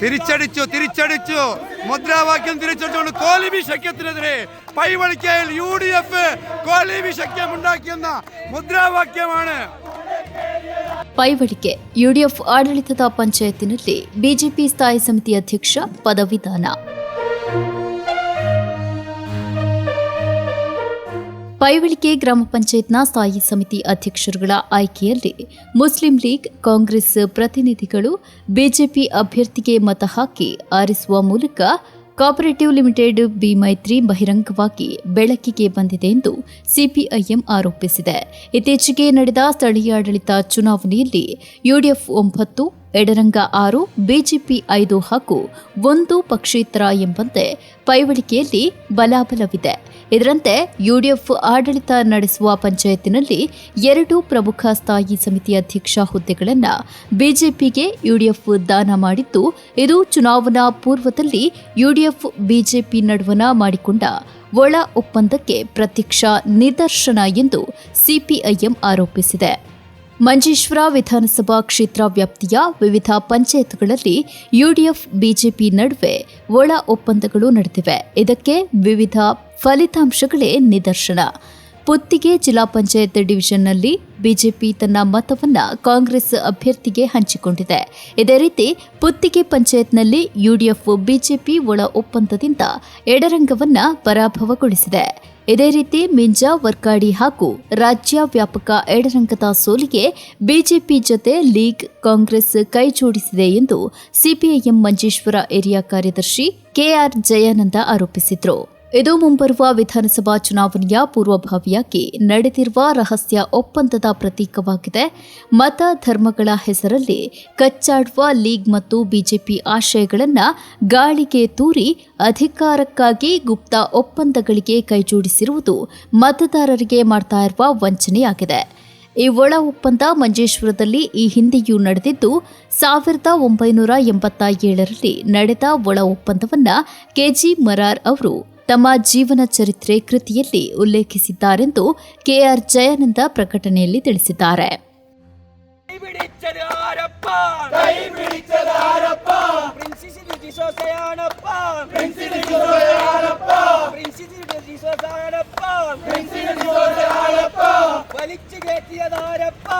തിരിച്ചടിച്ചു തിരിച്ചടിച്ചു. മുദ്രാവാക്യം തിരിച്ചടിച്ചുകൊണ്ട് കോലിബി ശക്യത്തിനെതിരെ പൈവളിക്കയിൽ യു ഡി എഫ് കോലിബി ശക്യം ഉണ്ടാക്കിയെന്ന മുദ്രാവാക്യമാണ് ಪೈವಳಿಕೆ ಯುಡಿಎಫ್ ಆಡಳಿತದ ಪಂಚಾಯತಿನಲ್ಲಿ ಬಿಜೆಪಿ ಸ್ಥಾಯಿ ಸಮಿತಿ ಅಧ್ಯಕ್ಷ ಪದವಿದಾನ. ಪೈವಳಿಕೆ ಗ್ರಾಮ ಪಂಚಾಯತ್ನ ಸ್ಥಾಯಿ ಸಮಿತಿ ಅಧ್ಯಕ್ಷರುಗಳ ಆಯ್ಕೆಯಲ್ಲಿ ಮುಸ್ಲಿಂ ಲೀಗ್, ಕಾಂಗ್ರೆಸ್ ಪ್ರತಿನಿಧಿಗಳು ಬಿಜೆಪಿ ಅಭ್ಯರ್ಥಿಗೆ ಮತ ಹಾಕಿ ಆರಿಸುವ ಮೂಲಕ ಕೋಪರೇಟಿವ್ ಲಿಮಿಟೆಡ್ ಬಿ ಮೈತ್ರಿ ಬಹಿರಂಗವಾಗಿ ಬೆಳಕಿಗೆ ಬಂದಿದೆ ಎಂದು ಸಿಪಿಐಎಂ ಆರೋಪಿಸಿದೆ. ಇತ್ತೀಚೆಗೆ ನಡೆದ ಸ್ಥಳೀಯಾಡಳಿತ ಚುನಾವಣೆಯಲ್ಲಿ ಯುಡಿಎಫ್ ಒಂಬತ್ತು, ಎಡರಂಗ ಆರು, ಬಿಜೆಪಿ ಐದು ಹಾಗೂ ಒಂದು ಪಕ್ಷೇತರ ಎಂಬಂತೆ ಪೈವಳಿಕೆಯಲ್ಲಿ ಬಲಾಬಲವಿದೆ. ಇದರಂತೆ ಯುಡಿಎಫ್ ಆಡಳಿತ ನಡೆಸುವ ಪಂಚಾಯತಿನಲ್ಲಿ ಎರಡು ಪ್ರಮುಖ ಸ್ಥಾಯಿ ಸಮಿತಿ ಅಧ್ಯಕ್ಷ ಹುದ್ದೆಗಳನ್ನು ಬಿಜೆಪಿಗೆ ಯುಡಿಎಫ್ ದಾನ ಮಾಡಿದ್ದು, ಇದು ಚುನಾವಣಾ ಪೂರ್ವದಲ್ಲಿ ಯುಡಿಎಫ್ ಬಿಜೆಪಿ ನಡುವಣ ಮಾಡಿಕೊಂಡ ಒಳ ಒಪ್ಪಂದಕ್ಕೆ ಪ್ರತ್ಯಕ್ಷ ನಿದರ್ಶನ ಎಂದು ಸಿಪಿಐಎಂ ಆರೋಪಿಸಿದೆ. ಮಂಜೇಶ್ವರ ವಿಧಾನಸಭಾ ಕ್ಷೇತ್ರ ವ್ಯಾಪ್ತಿಯ ವಿವಿಧ ಪಂಚಾಯತ್ಗಳಲ್ಲಿ ಯುಡಿಎಫ್, ಬಿಜೆಪಿ ನಡುವೆ ಒಳ ಒಪ್ಪಂದಗಳು ನಡೆದಿವೆ. ಇದಕ್ಕೆ ವಿವಿಧ ಫಲಿತಾಂಶಗಳೇ ನಿದರ್ಶನ. ಪುತ್ತಿಗೆ ಜಿಲ್ಲಾ ಪಂಚಾಯತ್ ಡಿವಿಷನ್ನಲ್ಲಿ ಬಿಜೆಪಿ ತನ್ನ ಮತವನ್ನು ಕಾಂಗ್ರೆಸ್ ಅಭ್ಯರ್ಥಿಗೆ ಹಂಚಿಕೊಂಡಿದೆ. ಇದೇ ರೀತಿ ಪುತ್ತಿಗೆ ಪಂಚಾಯತ್ನಲ್ಲಿ ಯುಡಿಎಫ್ ಬಿಜೆಪಿ ಒಳ ಒಪ್ಪಂದದಿಂದ ಎಡರಂಗವನ್ನು ಪರಾಭವಗೊಳಿಸಿದೆ. ಇದೇ ರೀತಿ ಮಿಂಜಾ, ವರ್ಕಾಡಿ ಹಾಗೂ ರಾಜ್ಯ ವ್ಯಾಪಕ ಎಡರಂಗದ ಸೋಲಿಗೆ ಬಿಜೆಪಿ ಜೊತೆ ಲೀಗ್ ಕಾಂಗ್ರೆಸ್ ಕೈ ಜೋಡಿಸಿದೆ ಎಂದು ಸಿಪಿಐಎಂ ಮಂಜೇಶ್ವರ ಏರಿಯಾ ಕಾರ್ಯದರ್ಶಿ ಕೆಆರ್ ಜಯಾನಂದ ಆರೋಪಿಸಿದರು. ಇದು ಮುಂಬರುವ ವಿಧಾನಸಭಾ ಚುನಾವಣೆಯ ಪೂರ್ವಭಾವಿಯಾಗಿ ನಡೆದಿರುವ ರಹಸ್ಯ ಒಪ್ಪಂದದ ಪ್ರತೀಕವಾಗಿದೆ. ಮತ ಧರ್ಮಗಳ ಹೆಸರಲ್ಲಿ ಕಚ್ಚಾಡುವ ಲೀಗ್ ಮತ್ತು ಬಿಜೆಪಿ ಆಶಯಗಳನ್ನು ಗಾಳಿಗೆ ತೂರಿ ಅಧಿಕಾರಕ್ಕಾಗಿ ಗುಪ್ತ ಒಪ್ಪಂದಗಳಿಗೆ ಕೈಜೋಡಿಸಿರುವುದು ಮತದಾರರಿಗೆ ಮಾಡ್ತಾ ಇರುವ ವಂಚನೆಯಾಗಿದೆ. ಈ ಒಳ ಒಪ್ಪಂದ ಮಂಜೇಶ್ವರದಲ್ಲಿ ಈ ಹಿಂದೆಯೂ ನಡೆದಿದ್ದು, ಸಾವಿರದ ಒಂಬೈನೂರ ಎಂಬತ್ತ ಏಳರಲ್ಲಿ ನಡೆದ ಒಳ ಒಪ್ಪಂದವನ್ನು ಕೆಜಿ ಮರಾರ್ ಅವರು ತಮ್ಮ ಜೀವನ ಚರಿತ್ರೆ ಕೃತಿಯಲ್ಲಿ ಉಲ್ಲೇಖಿಸಿದ್ದಾರೆಂದು ಕೆಆರ್ ಜಯಾನಂದ ಪ್ರಕಟಣೆಯಲ್ಲಿ ತಿಳಿಸಿದ್ದಾರೆ. വലിച്ചു കയറ്റിയതാരപ്പാ